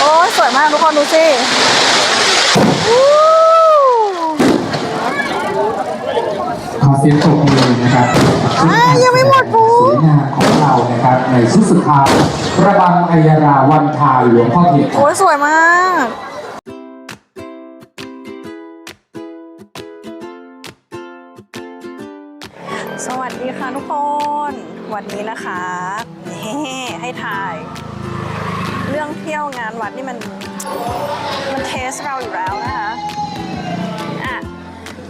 โอ้ยสวยมากทุกคนดูสิวู้ขอเสียงปรบมือนะครับอ่ายังไม่หมดปูสวยงามของเรานะครับในชุดสุดท้ายระบังอัยราวันทาหลวงพ่อเทียนโอ้ยสวยมากสวัสดีค่ะทุกคน วันนี้นะคะเฮ้ ให้ถ่าย เรื่องเที่ยวงานวัดนี่มันมันเทสเราอยู่แล้วนะคะอะ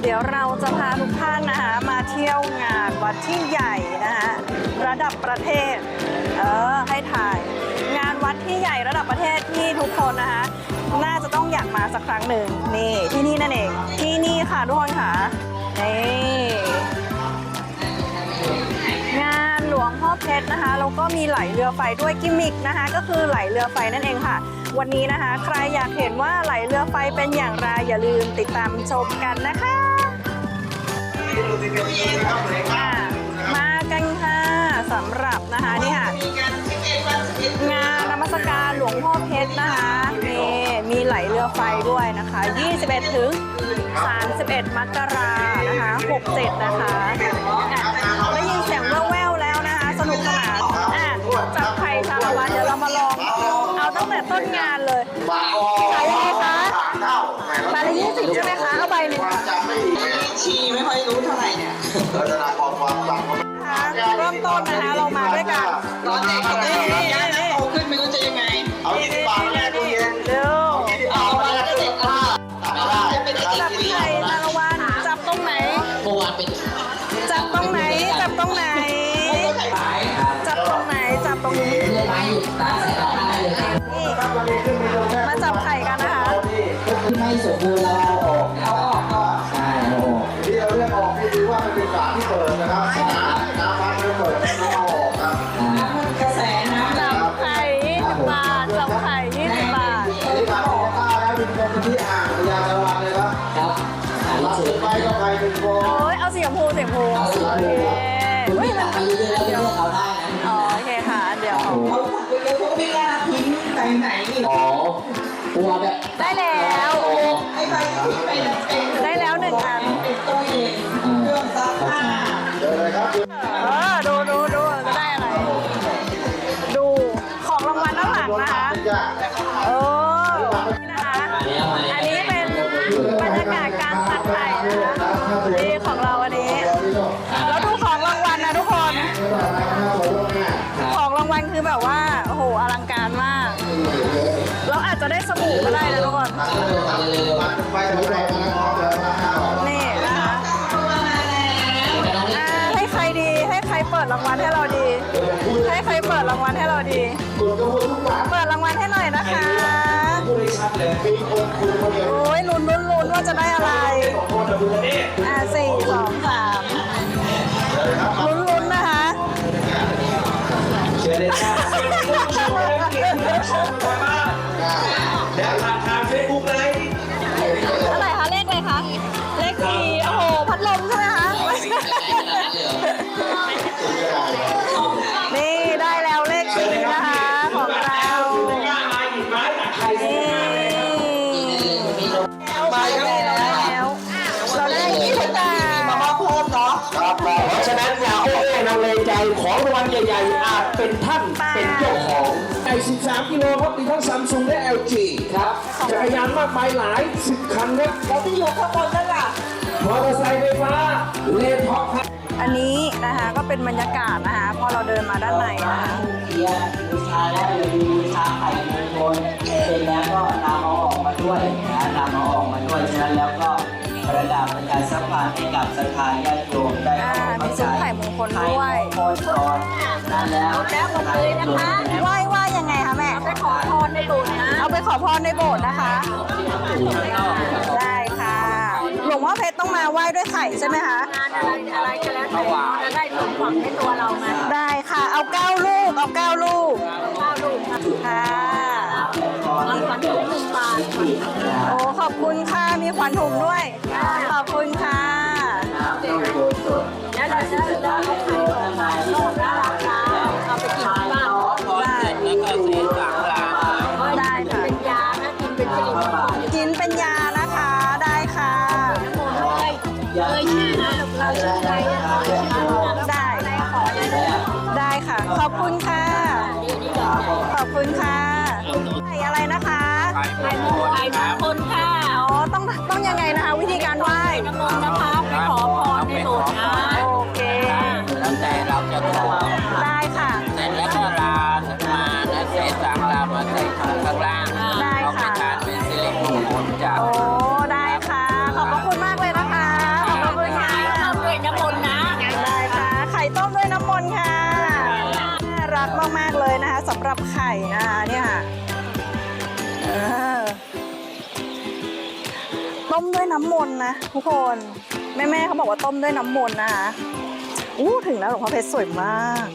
เดี๋ยวเราจะพาทุกท่านนะคะมาเที่ยวงานวัดที่ใหญ่นะคะระดับประเทศ เออให้ถ่าย งานวัดที่ใหญ่ระดับประเทศที่ทุกคนนะคะน่าจะต้องอยากมาสักครั้งหนึ่งนี่ที่นี่นั่นเองที่นี่ค่ะทุกคนค่ะนี่ พ่อเพชรนะคะแล้วก็มีไหลเรือไฟด้วยกิมมิกนะคะ ก็คือไหลเรือไฟนั่นเองค่ะ วันนี้นะคะ ใครอยากเห็นว่าไหลเรือไฟเป็นอย่างไรอย่าลืมติดตามชมกันนะคะอะมากันค่ะสำหรับนะคะนี่ค่ะงานนมัสการหลวงพ่อเพชรนะคะนี่มีไหลเรือไฟด้วยนะคะ 21 ถึง 31 มกรานะคะ 67 นะคะานเลยขายยังไงคะใบละ20ใช่ไหมคะ เอาใบหนึ่งค่ะชีไม่ค่อยรู้เท่าไหร่เนี่ยนะคะเริ่มต้นนะคะเรามา ที่ไม่สมบูรณ์เราเอาออกเอาออกก็ใช่เอาออกที่เราเลือกออกนี่คือว่ามันเป็นฝาที่เปิดนะครับน้ำน้ำพักไม่เปิดต้อเอาออกครับกระแสน้ำจับไข่20บาทจับไข่20บาท อันนี้มาของต้าแล้วเป็นคนที่อ่างพยาตะวันเลยครับครับอ่าหลัที่บสุดไปก็ไปเป็นโฟโอ้ยเอาสีชมพูสีชมพูเอาสีชโอมเคพูคุณเฮ้ยไม่มันตัดไปเรื่อยๆแล้วเลือกเอาได้นะอ๋อโอเคค่ะอันเดียว เขาตัดไปเยอยๆเขาไม่กล้าทิ้งไปไหนอีก อ๋อ กลัวแบบได้แล้วไอ้ใบทิ้งไปเป็นได้แล้วหนึ่งอันเป็นตู้เย็นเครื่องซักผ้าเจอเลยครับเออดูดูดูจะได้อะไร ดูของรางวัลด้านหลังนะคะจ้าเออนี่นะคะ อันนี้เป็นบรรยากาศการ นี่นะคะอ่าให้ใครดีให้ใครเปิดรางวัลให้เราดี ให้ใครเปิดรางวัลให้เราดี เปิดรางวัลให้หน่อยนะคะโอ้ยลุ้นลุ้นลุ้นว่าจะได้อะไร อ่าสี่สองสาม ของรางวัลใหญ่ๆอาจเป็นท่านเป็นเจ้าของไอ้13กิโลครับมีทั้งซัมซุงและ LG ครับจักรยานมากมายหลายสิบคันครับแล้วที่อยู่ข้างบนนั่นล่ะมอเตอร์ไซค์ไฟฟ้าเลนท็อปครับอันนี้นะคะก็เป็นบรรยากาศนะคะพอเราเดินมาด้านในนะคะเบียร์บูชาแล้วอย่าลืมบูชาไข่มงคลเสร็จแล้วก็นำเอาออกมาด้วยนะนำเอาออกมาด้วยฉะนั้นแล้วก็ ประดับประชาสัมพันธ์ให้กับศรัทธาญาติโยมได้อ่าเข้ามีใจซุ้มไข่มงคลด้วย ไข่มงคลก่อนนั่นแล้วแล้วหมดเลยนะคะ ไหว้ไหว้ยังไงคะแม่ ไปขอพรในโบสถ์นะเอาไปขอพรในโบสถ์นะคะ ได้ค่ะ หลวงพ่อเพชรต้องมาไหว้ด้วยไข่ใช่ไหมคะอะไรก็แล้วแต่จะได้สมหวังในตัวเราไงได้ค่ะ เอาเก้าลูก เอาเก้าลูก ข้าวลูกค่ะค่ะ รางวัลถุงหนึ่งบาท โอ้ ขอบคุณค่ะ มีขวัญถุงด้วย ไข่มงไข่มงคลค่ะอ๋อต้องต้องยังไงนะคะ วิธีการไหว้น้ำมนต์นะคะไปขอพรในโบสถ์นะโอเคแล้วแต่เราจะขอได้ค่ะเสร็จแล้วก็ลามาและเศษสังลามาใส่ถุงข้างล่างได้เอาไปค่ะทานเป็นสิริมงคลจ้าโอ้ได้ค่ะ ขอบพระคุณมากเลยนะคะขอบพระคุณค่ะเข้าด้วยน้ำมนต์นะได้ค่ะไข่ต้มด้วยน้ำมนต์ค่ะน่ารักมากๆเลยนะคะสำหรับไข่นะคะ ต้มด้วยน้ำมนต์นะทุกคนแม่ๆเขาบอกว่าต้มด้วยน้ำมนต์นะคะอู้ถึงแล้วหลวงพ่อเพชรสวยมาก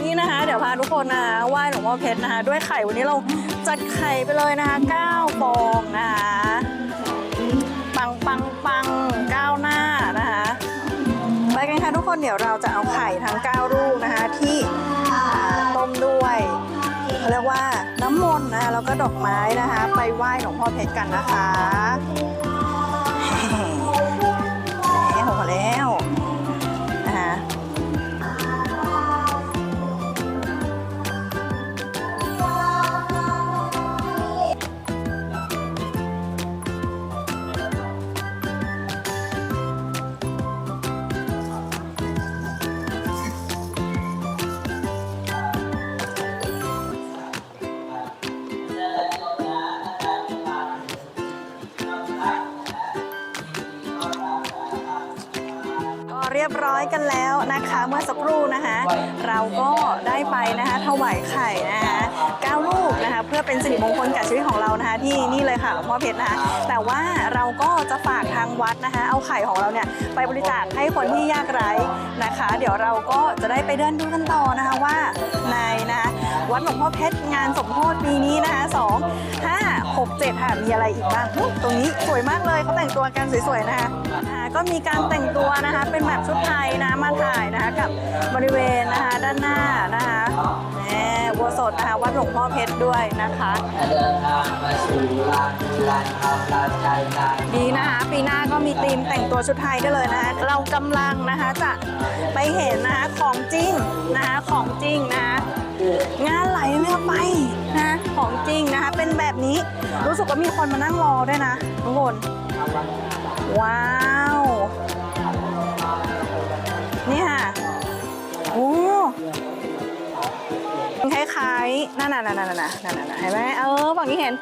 นี่นะคะ เดี๋ยวพาทุกคนนะคะไหว้หลวงพ่อเพชรนะคะ ด้วยไข่วันนี้เราจัดไข่ไปเลยนะคะ9ฟองนะคะปังปังปังก้าวหน้านะคะไปกันค่ะทุกคนเดี๋ยวเราจะเอาไข่ทั้ง 9 ลูกนะคะที่ต้มด้วยเขาเรียกว่าน้ำมนต์นะคะแล้วก็ดอกไม้นะคะ ไปไหว้หลวงพ่อเพชรกันนะคะ เรียบร้อยกันแล้วนะคะ เมื่อสักครู่นะคะ เราก็ได้ไปนะคะถวายไข่นะคะก้9ลูกนะคะเพื่อเป็นสิริมงคลกับชีวิตของเรานะคะ ที่นี่เลยค่ะหลวงพ่อเพชรนะคะแต่ว่าเราก็จะฝากทางวัดนะคะ เอาไข่ของเราเนี่ยไปบริจาคให้คนที่ยากไร้นะคะ เดี๋ยวเราก็จะได้ไปเดินดูกันต่อนะคะว่าในนะคะวัดหลวงพ่อเพชรงานสมโพธิปีนี้นะคะ2 5 6 7ค่ะมีอะไรอีกบ้างตรงนี้สวยมากเลยเขาแต่งตัวกันสวยๆนะคะ ก็มีการแต่งตัวนะคะ เป็นแบบชุดไทยนะมาถ่ายนะคะกับบริเวณนะคะด้านหน้านะคะแหมบัวสดนะคะวัดหลวงพ่อเพชรด้วยนะคะเดินทางมาสู่ลานลานลานใจลานดีนะคะปีหน้าก็มีธีมแต่งตัวชุดไทยได้เลยนะคะเรากำลังนะคะจะไปเห็นนะคะของจริงนะคะของจริงนะคะงานไหลเรือไปนะของจริงนะคะ เป็นแบบนี้รู้สึกว่ามีคนมานั่งรอด้วยนะทุกคน ว้าว นี่ค่ะโอ้คล้ายๆนั่นน่ะนั่นน่ะนั่นน่ะนั่นน่ะเห็นไหมเออฝั่งนี้เห็น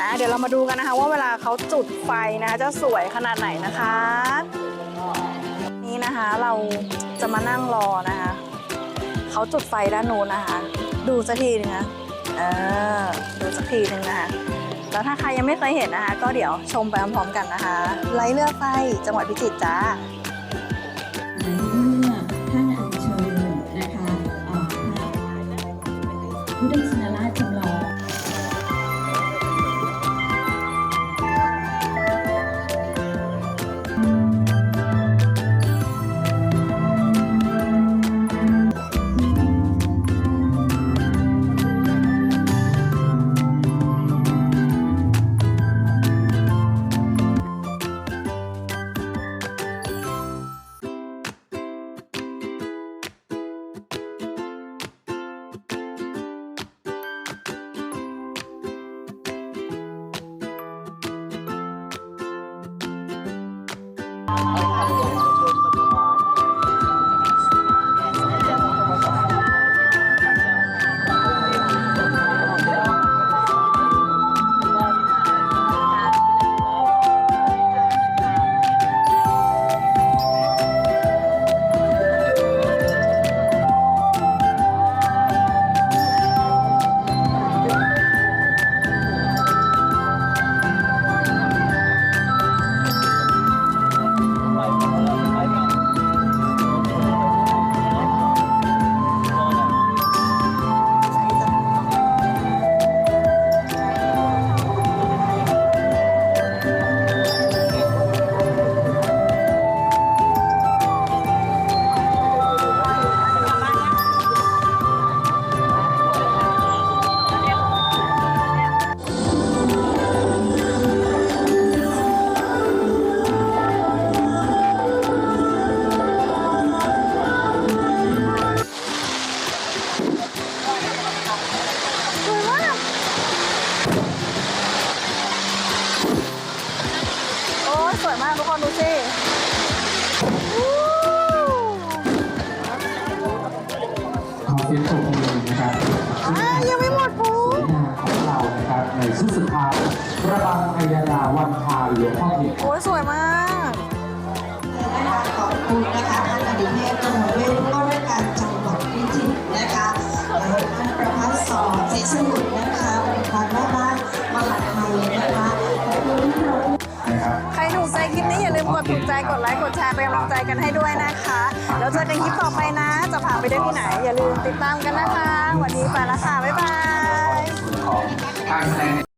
อะเดี๋ยวเรามาดูกันนะคะ ว่าเวลาเขาจุดไฟนะคะจะสวยขนาดไหนนะคะ นี่นะคะเราจะมานั่งรอนะคะเขาจุดไฟด้านนู้นนะคะ ดูสักทีนึงนะเออดูสักทีนึงนะคะ แล้วถ้าใครยังไม่เคยเห็นนะคะ ก็เดี๋ยวชมไปพร้อมๆกันนะคะ ไล่เลือกไฟจังหวัดพิจิตรจ้า Música วยมากทุกคนดูสิขอเสียงปรบมือนะครับยังไม่หมดปูของเรานะครับในชุดสุดท้ายระบังพยาดาวันพาหลวงพ่อเด็โอ้ยสวยมากขอบคุณนะคะท่านอดีตเจ้าหน้าเวทก็ได้การจังหวัดพิจิตรนะคะท่านประพัฒน์สอนเสสมุทร ถูกใจกดไลค์กดแชร์เป็นกำลังใจกันให้ด้วยนะคะ แล้วเจอกันคลิปต่อไปนะ จะพาไปได้ที่ไหน อย่าลืมติดตามกันนะคะ วันนี้ไปละค่ะ บ๊ายบาย